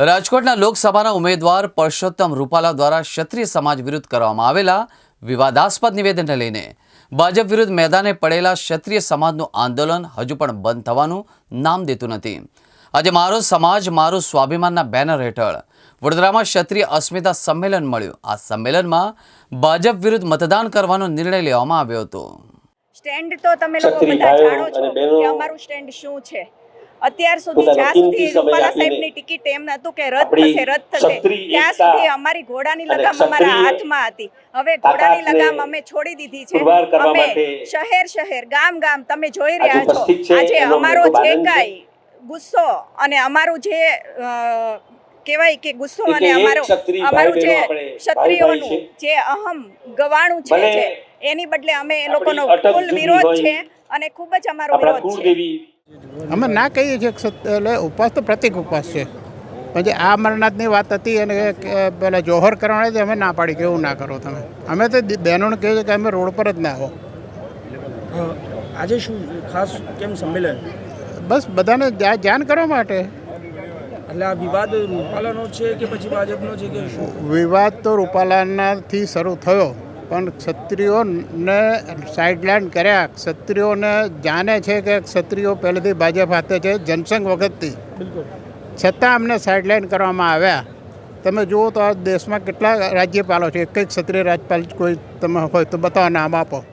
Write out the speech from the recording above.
રાજકોટના લોકસભાના ઉમેદવાર પરસોત્તમ રૂપાલા દ્વારા ક્ષત્રિય સમાજ વિરુદ્ધ કરવામાં આવેલા વિવાદાસ્પદ નિવેદનને લઈને ભાજપ વિરુદ્ધ મેદાને પડેલા ક્ષત્રિય સમાજનું આંદોલન હજુ પણ બંધ થવાનું નામ દેતું નથી. આજે મારો સમાજ મારું સ્વાભિમાનના બેનર હેઠળ વડોદરામાં ક્ષત્રિય અસ્મિતા સંમેલન મળ્યું. આ સંમેલનમાં ભાજપ વિરુદ્ધ મતદાન કરવાનો નિર્ણય લેવામાં આવ્યો હતો. સ્ટેન્ડ તો તમે લોકો બધા જાણો છો કે અમારું સ્ટેન્ડ શું છે. અત્યાર સુધી જ્યાં સુધી રૂપાલા સાહેબની ટિકિટ એમ નતું કે રદ થશે રદ થશે ત્યાં સુધી અમારી ઘોડાની લગામ અમારા હાથમાં હતી. હવે ઘોડાની લગામ અમે છોડી દીધી છે. અમે શહેર શહેર ગામ ગામ તમે જોઈ રહ્યા છો. આજે અમારો જે કાંઈ ગુસ્સો અને અમારું જે કેવાય કહેવાય કે ગુસ્સો અને અમારો અમારું જે ક્ષત્રિયોનું જે અહમ ગવાણું છે એની બદલે અમે એ લોકોનો ફૂલ વિરોધ છે અને ખૂબ જ અમારો વિરોધ છે. અમે ના કહીએ છીએ એટલે ઉપવાસ તો પ્રતિક ઉપવાસ છે. પછી આ અમરનાથની વાત હતી અને પેલા જોહર કરવાના અમે ના પાડી કે એવું ના કરો તમે. અમે તો બહેનોને કહીએ કે અમે રોડ પર જ ના આવો આજે શું ખાસ કેમ સંમેલન? બસ બધાને ધ્યાન કરવા માટે. એટલે આ વિવાદ રૂપાલાનો છે કે પછી ભાજપનો છે કે? વિવાદ તો રૂપાલાનાથી શરૂ થયો. પણ ક્ષત્રિયોને સાઇડલાઇન કર્યા. ક્ષત્રિયોને જાણે છે કે ક્ષત્રિયો પહેલેથી ભાજપ હાથે છે જનસંઘ વખતથી. બિલકુલ. છતાં અમને સાઇડલાઇન કરવામાં આવ્યા. તમે જુઓ તો આ દેશમાં કેટલા રાજ્યપાલો છે. એક જ ક્ષત્રિય રાજ્યપાલ કોઈ તમે હોય તો બતાવો નામ આપો.